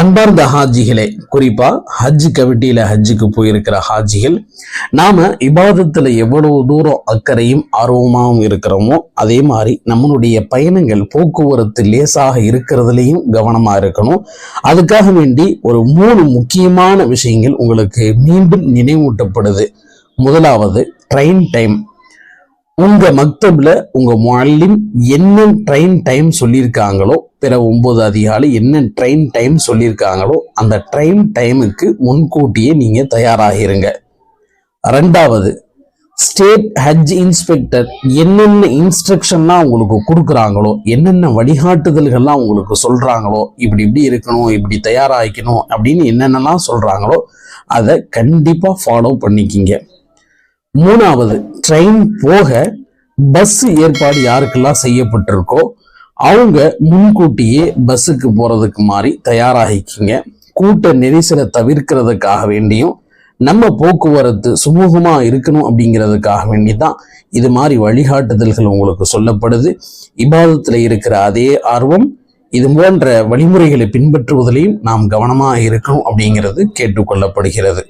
அன்பார்ந்த ஹாஜிகளே குறிப்பா ஹஜ் கமிட்டியில ஹஜ்ஜுக்கு போயிருக்கிற ஹாஜிகள் நாம இபாதத்துல எவ்வளவு தூரம் அக்கறையும் ஆர்வமாகவும் இருக்கிறோமோ அதே மாதிரி நம்மளுடைய பயணங்கள் போக்குவரத்து லேசாக இருக்கிறதுலையும் கவனமா இருக்கணும். அதுக்காக வேண்டி ஒரு மூணு முக்கியமான விஷயங்கள் உங்களுக்கு மீண்டும் நினைவூட்டப்படுது. முதலாவது ட்ரெயின் டைம் உங்க மக்தப்ல உங்க மாலிம் என்ன ட்ரெயின் டைம் சொல்லியிருக்காங்களோ பிற ஒன்பது அதிகாலை என்ன ட்ரெயின் டைம் சொல்லியிருக்காங்களோ அந்த ட்ரெயின் டைமுக்கு முன்கூட்டியே நீங்க தயாராகிருங்க. ரெண்டாவது ஸ்டேட் ஹஜ் இன்ஸ்பெக்டர் என்னென்ன இன்ஸ்ட்ரக்ஷன்லாம் உங்களுக்கு கொடுக்குறாங்களோ என்னென்ன வழிகாட்டுதல்கள்லாம் உங்களுக்கு சொல்கிறாங்களோ இப்படி இப்படி இருக்கணும் இப்படி தயாராகிக்கணும் அப்படின்னு என்னென்னலாம் சொல்கிறாங்களோ அதை கண்டிப்பாக ஃபாலோ பண்ணிக்கிங்க. மூணாவது ட்ரெயின் போக பஸ் ஏற்பாடு யாருக்கெல்லாம் செய்யப்பட்டிருக்கோ அவங்க முன்கூட்டியே பஸ்ஸுக்கு போகிறதுக்கு மாதிரி தயாராகிக்கிங்க. கூட்ட நெரிசலை தவிர்க்கிறதுக்காக வேண்டியும் நம்ம போக்குவரத்து சுமூகமாக இருக்கணும் அப்படிங்கிறதுக்காக வேண்டி தான் இது மாதிரி வழிகாட்டுதல்கள் உங்களுக்கு சொல்லப்படுது. இபாதத்தில் இருக்கிற அதே ஆர்வம் இது போன்ற வழிமுறைகளை பின்பற்றுவதிலையும் நாம் கவனமாக இருக்கணும் அப்படிங்கிறது கேட்டுக்கொள்ளப்படுகிறது.